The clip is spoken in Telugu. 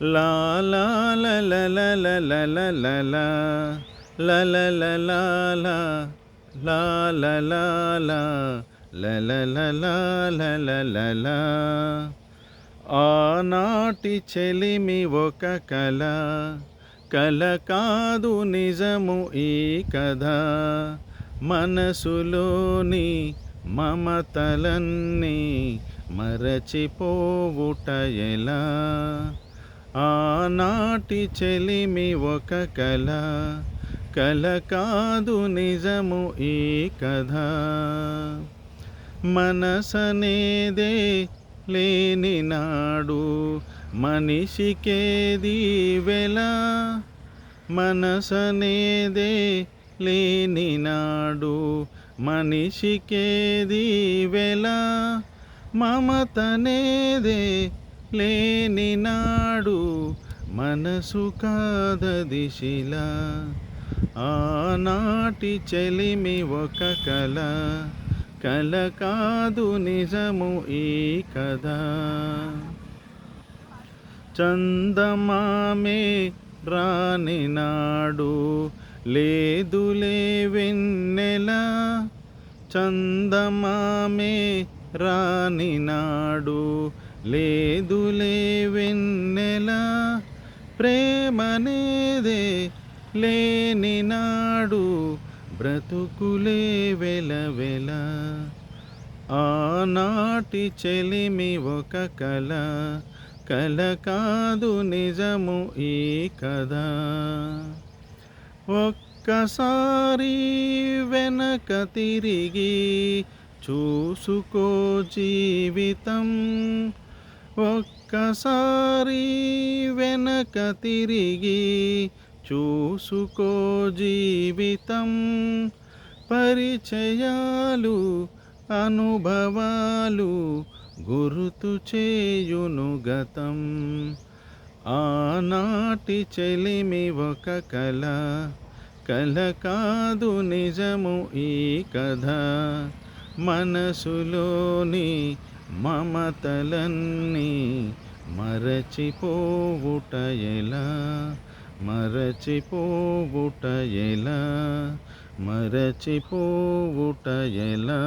లా లా ల ల ల ల ల ల ల ల. ల ల ల ల లా ల ల ల. ల ల ల ల ల ల ల ల. ఆనాటి చెలిమి ఒక కల కల కాదు నిజము ఈ కథ మనసులోని మమతలన్నీ మరచిపోవుట ఎలా ఆనాటి చెలిమి ఒక కల కల కాదు నిజము ఈ కథ. మనసనేదే లేని నాడు మనిషికేది వెల? మనసనేదే లేని నాడు మనిషికేది వెల? మమతనేదే లేని నాడు మనసు కాదది శిల ఆనాటి చెలిమి ఒక కల కల కాదు నిజము ఈ కథ. చందమామే రాని నాడు లేదులే వెన్నెల చందమామే రాని నాడు లేదులే వెన్నెల ప్రేమనేదే లేని నాడు బ్రతుకులే వెలవెల ఆనాటి చెలిమి ఒక కల కల కాదు నిజము ఈ కదా ఒక్కసారి వెనక తిరిగి చూసుకో జీవితం. ఒక్కసారి వెనక తిరిగి చూసుకో జీవితం. పరిచయాలు అనుభవాలు గుర్తు చేయును గతం. ఆనాటి చెలిమి ఒక కల కల కాదు నిజము ఈ కథ. మనసులోని మమతలన్నీ మరచిపోవుట ఎలా మరచిపోవుట ఎలా మరచిపోవుట ఎలా